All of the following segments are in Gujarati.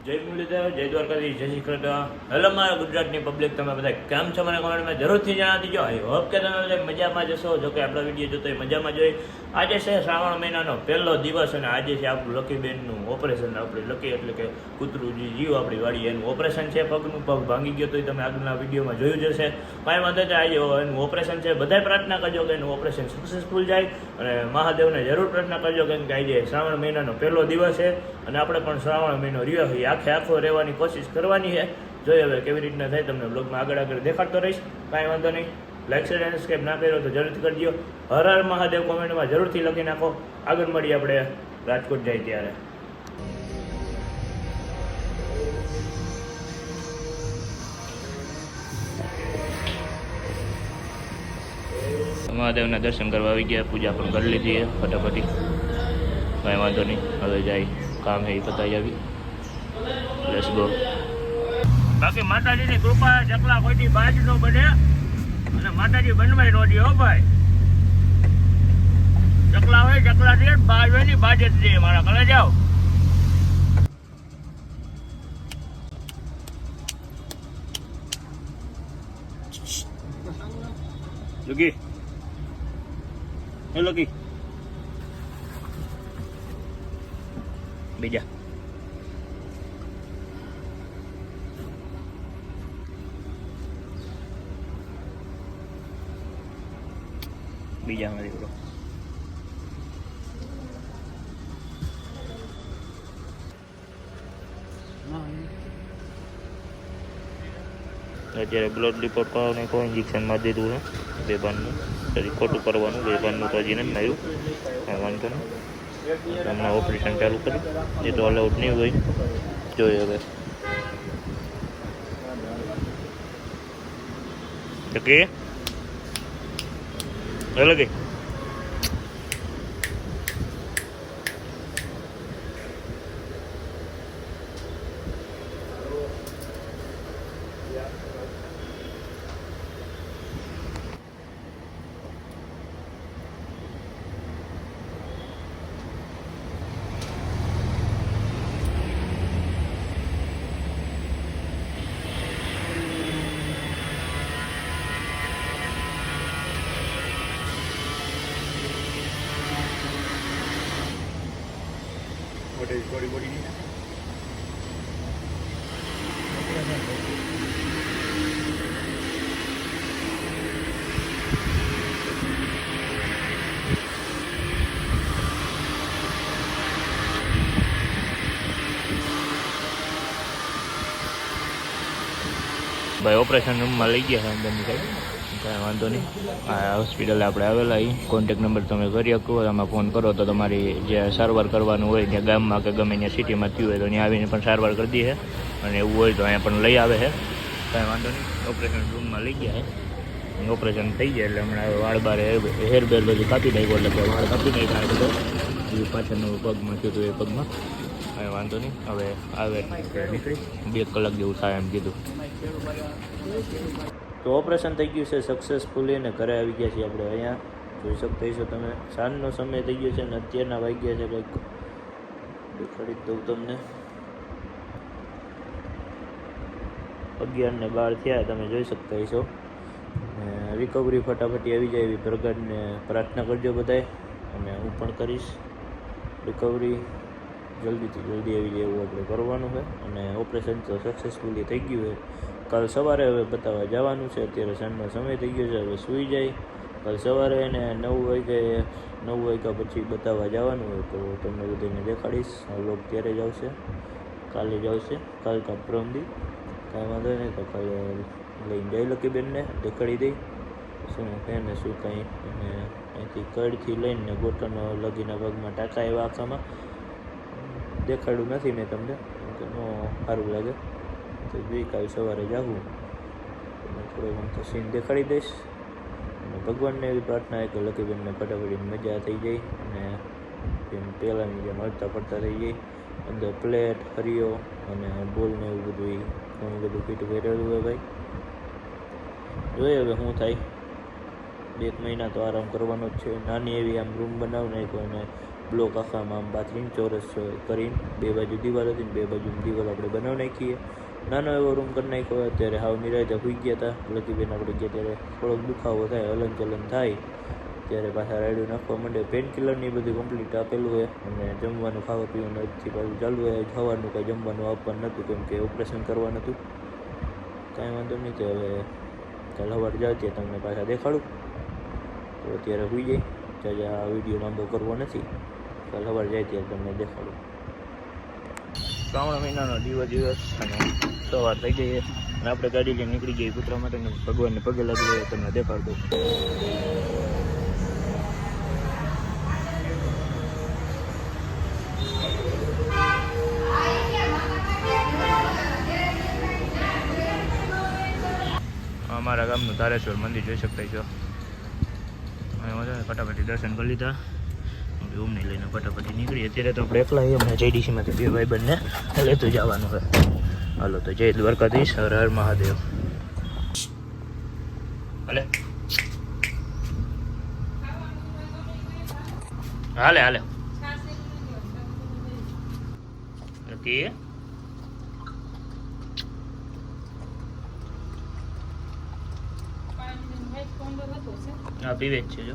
જય મુરલીધર, જય દ્વારકાધી જય શ્રી કૃષ્ણ. હેલો મારા ગુજરાતની પબ્લિક તમે બધા કેમ છો મને કોમેન્ટમાં જરૂરથી જણાવી દીજો આઈ હોપ કે તમે બધા મજામાં જશો જો કે આપણો વીડિયો જોતો હોય મજામાં જોઈ આજે છે શ્રાવણ મહિનાનો પહેલો દિવસ અને આજે છે આપણું લકીબેનનું ઓપરેશન આપણે લકી એટલે કે કૂતરું જે જીવ આપણી વાળી એનું ઓપરેશન છે, પગનું પગ ભાંગી ગયો તો એ તમે આગળના વિડીયોમાં જોયું જ હશે. કાંઈ વાંધો નહીં, આજે એનું ઓપરેશન છે. બધાય પ્રાર્થના કરજો કે એનું ઓપરેશન સક્સેસફુલ જાય. અને મહાદેવને જરૂર પ્રાર્થના કરજો કેમ કે આજે શ્રાવણ મહિનાનો પહેલો દિવસ છે. અને આપણે પણ શ્રાવણ મહિનો રહ્યો હોય આખે આખો રહેવાની કોશિશ કરવાની છે. જોઈએ હવે કેવી રીતના થાય, તમને બ્લોગમાં આગળ આગળ દેખાડતો રહીશ. કાંઈ વાંધો નહીં. લાઈક શેર અને સબસ્ક્રાઈબ ના કર્યો તો જરૂરથી કરજો. હર હર મહાદેવ કોમેન્ટમાં જરૂરથી લખી નાખો. આગળ મળીએ આપણે રાજકોટ જાય ત્યારે. મહાદેવના દર્શન કરવા આવી ગયા, પૂજા પણ કરી લીધી ફટાફટી. કાંઈ વાંધો નહીં. હવે જાય, કામ હે એ પતાવી આવી. લેટ્સ ગો બાકી માતાજીની કૃપા ચકલા કોઈની બાજ નો બને અને માતાજી બનવાય નો દે હો ભાઈ. ચકલા હોય ચકલા દે બાજ હોયની બાજ જ દે મારા કલે જાઓ. હે લુકી. બીજા બીજા. મારી બરો અત્યારે બ્લડ રિપોર્ટ કરવાનું કોઈ ઇન્જેક્શન મારી દીધું છે. બેભાનનું પછી ખોટું કરવાનું બેભાનનું તો હજી નથી કાંઈ વાંધો નહીં. હમણાં ઓપરેશન ચાલુ કર્યું એ તો અલાઉડ નહીં હોય. જોઈએ હવે. તો હેલો કે બોડી બોડી બોડી ભાઈ ઓપરેશન રૂમમાં લઈ ગયા છે અંદરની સાઈડ કાંઈ વાંધો નહીં. આ હોસ્પિટલે આપણે આવેલા અહીં કોન્ટેક નંબર તમે કરી શકો, આમાં ફોન કરો તો તમારી જે સારવાર કરવાનું હોય, ત્યાં ગામમાં કે ગમે ત્યાં સિટીમાં થયું હોય તો ત્યાં આવીને પણ સારવાર કરી દે છે અને એવું હોય તો અહીંયા પણ લઈ આવે છે કાંઈ વાંધો નહીં. ઓપરેશન રૂમમાં લઈ ગયા ઓપરેશન થઈ જાય એટલે હમણાં વાળ બાર હેર બેર બધું કાપી નાખ્યો એટલે વાળ કાપી નાખ્યા બધો. એ પાછળનું પગમાં થયું હતું એ પગમાં. કાંઈ વાંધો નહીં. હવે આવે. નીકળી બે કલાક જેવું થાય એમ કીધું. તો ઓપરેશન થઈ ગયું છે સક્સેસફુલી અને ઘરે આવી ગયા છીએ આપણે અહીંયા. જોઈ શકતા હશો તમે. સાંજનો સમય થઈ ગયો છે અને અત્યારના વાગ્યા છે કંઈક. દેખાડી દઉં તમને. અગિયાર ને બાર થયા, તમે જોઈ શકતા હશો. રિકવરી ફટાફટી આવી જાય એવી પ્રગટને પ્રાર્થના કરજો બધાએ અને હું પણ કરીશ. રિકવરી જલ્દીથી જલ્દી આવી જાય એવું આપણે કરવાનું છે. અને ઓપરેશન તો સક્સેસફુલી થઈ ગયું છે. કાલ સવારે હવે બતાવવા જવાનું છે. અત્યારે સાંજનો સમય થઈ ગયો છે, હવે સૂઈ જાય. કાલ સવારે એને નવ વાગે નવ વાગ્યા પછી બતાવવા જવાનું હોય તો તમને બધાને દેખાડીશ. લોક ત્યારે જ આવશે. કાલે જ આવશે. કાલ કા પ્રમદી. કાંઈ વાંધો નહીં તો કાલે લઈને જઈ લકી બેનને, દેખાડી દઈ. શું એને શું કાંઈ. અને અહીંથી કડથી લઈને ગોટાનો લગીના ભાગમાં ટાંકા એવા આખામાં. દેખાડ્યું નથી મેં તમને. સારું લાગે. તો ગઈકાલ સવારે જાગું અને થોડો આમ તો સીન દેખાડી દઈશ. અને ભગવાનને એવી પ્રાર્થના કે લકીબેનને ફટાફટી મજા થઈ જાય અને જેમ પહેલાંની જેમ હળતા ફરતા થઈ જાય. અંદર પ્લેટ હરિયો અને બોલને એવું બધું ઘણું બધું ફીટ પહેરેલું હોય ભાઈ. જોઈએ હવે શું થાય. બે એક મહિના તો આરામ કરવાનો જ છે. નાની એવી આમ રૂમ બનાવી નાખ્યો અને બ્લોક આખામાં આમ બાથરૂમ ચોરસ કરીને બે બાજુ દિવાલ હતી બે બાજુ દિવાલ આપણે બનાવી નાખીએ. નાનો એવો રૂમ કરી નાખ્યો હોય ત્યારે હાવ નિરાયતે ભૂઈ ગયા હતા લતીબેન આપણે ગયા ત્યારે થોડોક દુખાવો થાય હલન ચલન થાય. ત્યારે પાછા રાયડું નાખવા માંડે. પેન કિલરની બધું કમ્પ્લીટ આપેલું હોય અને જમવાનું, ખાવા પીવાનું આજથી પાછું ચાલુ હોય ખાવાનું કાંઈ જમવાનું આપવાનું નહોતું, કેમ કે ઓપરેશન કરવાનું હતું. કાંઈ વાંધો નહીં, તો હવે કાલ સવાર જાવ ત્યાં તમને પાછા દેખાડું. તો અત્યારે હોઈ જાય ત્યારે આ વીડિયો લાંબો કરવો નથી. કાલ સવાર જાય ત્યારે તમને દેખાડું. શ્રાવણ મહિનાનો દિવસ દિવસ અને સવાર થઈ ગઈ અને આપણે ગાડી લઈને નીકળી જઈએ કૂતરા માટે ભગવાનને પગે લાગી જાય તમને દેખાડ દઉં. અમારા ગામનું ધારેશ્વર મંદિર જોઈ શકતા છો ફટાફટી દર્શન કરી લીધા. રૂમને લઈને ફટાફટ નીકળી અત્યારે તો આપણે એકલા હમણાં જેડીસીમાંથી બે ભાઈ બંને. લેતું જવાનું છે હાલો, તો જય દ્વારકાધીશ. હર હર મહાદેવ. હાલે. હાલે હાલે. નથી હા, પીવે જ છે, જો.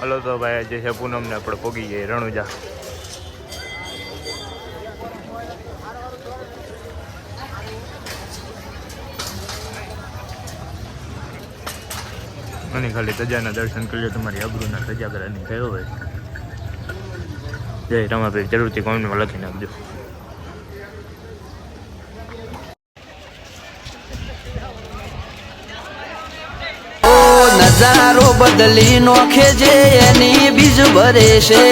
હલો તો ભાઈ જે છે પૂનમને આપણે પોગી જઈએ રણુજા. અને ખાલી તજાના દર્શન કરી લો તમારી અબરૂના સજાગરાની થયો હોય. જય રમાભાઈ, જરૂરથી કોમેન્ટમાં લખી નાખજો. નજારો બદલી નોખે જે એની બીજ ભરે છે